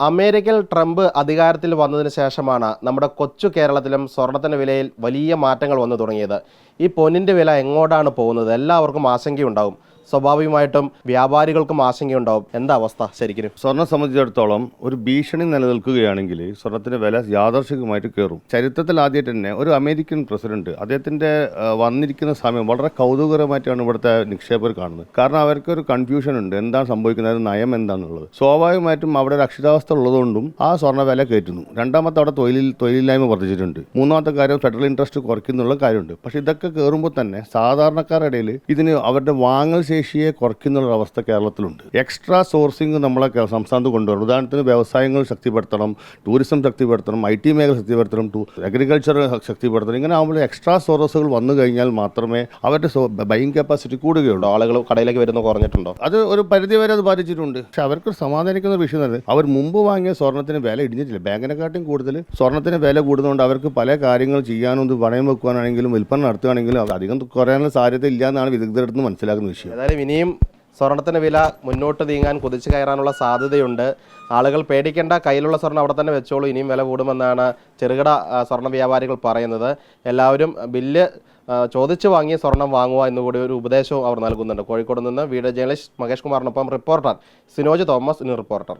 അമേരിക്കയിൽ ട്രംപ് അധികാരത്തിൽ വന്നതിന് ശേഷമാണ് നമ്മുടെ കൊച്ചു കേരളത്തിലും സ്വർണത്തിന്റെ വിലയിൽ വലിയ മാറ്റങ്ങൾ വന്നു തുടങ്ങിയത്. ഈ പൊന്നിന്റെ വില എങ്ങോട്ടാണ് പോകുന്നത്? എല്ലാവർക്കും ആശങ്കയുണ്ടാവും. സ്വാഭാവികമായിട്ടും വ്യാപാരികൾക്കും ആശങ്കയുണ്ടാവും. എന്താ അവസ്ഥ ശരിക്കും സ്വർണം സംബന്ധിച്ചിടത്തോളം ഒരു ഭീഷണി നിലനിൽക്കുകയാണെങ്കിൽ സ്വർണത്തിന്റെ വില യാദർശികമായിട്ട് കയറും. ചരിത്രത്തിൽ ആദ്യമായിട്ട് തന്നെ ഒരു അമേരിക്കൻ പ്രസിഡന്റ് അദ്ദേഹത്തിന്റെ വന്നിരിക്കുന്ന സമയം വളരെ കൗതുകകരമായിട്ടാണ് ഇവിടുത്തെ നിക്ഷേപർ കാണുന്നത്. കാരണം അവർക്ക് ഒരു കൺഫ്യൂഷൻ ഉണ്ട്. എന്താണ് സംഭവിക്കുന്നത്? നയം എന്താണെന്നുള്ളത്. സ്വാഭാവികമായിട്ടും അവിടെ ഒരു അക്ഷിതാവസ്ഥ ഉള്ളതുകൊണ്ടും ആ സ്വർണ വില കയറ്റുന്നു. രണ്ടാമത്തെ അവിടെ തൊഴിലിൽ തൊഴിലില്ലായ്മ വർദ്ധിച്ചിട്ടുണ്ട്. മൂന്നാമത്തെ കാര്യം ഫെഡറൽ ഇൻട്രസ്റ്റ് കുറയ്ക്കുന്നുള്ള കാര്യമുണ്ട്. പക്ഷേ ഇതൊക്കെ കയറുമ്പോൾ തന്നെ സാധാരണക്കാരുടെ ഇതിന് അവരുടെ വാങ്ങൽ ശേഷിയെ കുറയ്ക്കുന്നുള്ള അവസ്ഥ കേരളത്തിലുണ്ട്. എക്സ്ട്രാ സോഴ്സിംഗ് നമ്മളെ സംസ്ഥാനത്ത് കൊണ്ടുവരണം. ഉദാഹരണത്തിന് വ്യവസായങ്ങൾ ശക്തിപ്പെടുത്തണം ടൂറിസം ശക്തിപ്പെടുത്തണം ഐ ടി മേഖല ശക്തിപ്പെടുത്തണം ടൂ അഗ്രികൾച്ചർ ശക്തിപ്പെടുത്തണം. ഇങ്ങനെ ആകുമ്പോൾ എക്സ്ട്രാ സോഴ്സുകൾ വന്നു കഴിഞ്ഞാൽ മാത്രമേ അവരുടെ ബൈങ് കപ്പാസിറ്റി കൂടുകയുള്ളൂ. ആളുകൾ കടയിലേക്ക് വരുന്ന കുറഞ്ഞിട്ടുണ്ടോ? അത് ഒരു പരിധി വരെ അത് ബാധിച്ചിട്ടുണ്ട്. പക്ഷെ അവർക്ക് സമാധാനിക്കുന്ന ഒരു വിഷയം തന്നെ അവർ മുമ്പ് വാങ്ങിയ സ്വർണത്തിന് വില ഇടിഞ്ഞിട്ടില്ല. ബാങ്കിനെക്കാട്ടും കൂടുതൽ സ്വർണത്തിന് വില കൂടുന്നതുകൊണ്ട് അവർക്ക് പല കാര്യങ്ങൾ ചെയ്യാനും ഇത് പണയം വെക്കുവാനാണെങ്കിലും വിൽപ്പന നടത്തുകയാണെങ്കിലും അധികം കുറയാനുള്ള സാധ്യത ഇല്ല എന്നാണ് വിദഗ്ധരുടെ മനസ്സിലാക്കുന്ന വിഷയം. ഏതായാലും ഇനിയും സ്വർണത്തിന്റെ വില മുന്നോട്ട് നീങ്ങാൻ കുതിച്ചു കയറാനുള്ള സാധ്യതയുണ്ട്. ആളുകൾ പേടിക്കേണ്ട കയ്യിലുള്ള സ്വർണം അവിടെ തന്നെ വെച്ചോളൂ ഇനിയും വില കൂടുമെന്നാണ് ചെറുകിട സ്വർണ വ്യാപാരികൾ പറയുന്നത്. എല്ലാവരും ബില്ല് ചോദിച്ചു വാങ്ങിയ സ്വർണം വാങ്ങുക എന്നുകൂടി ഒരു ഉപദേശവും അവർ നൽകുന്നുണ്ട്. കോഴിക്കോട് നിന്ന് വീഡിയോ ജേർണലിസ്റ്റ് മഹേഷ് കുമാറിനൊപ്പം റിപ്പോർട്ടർ സിനോജ് തോമസ് ഇനി റിപ്പോർട്ടർ.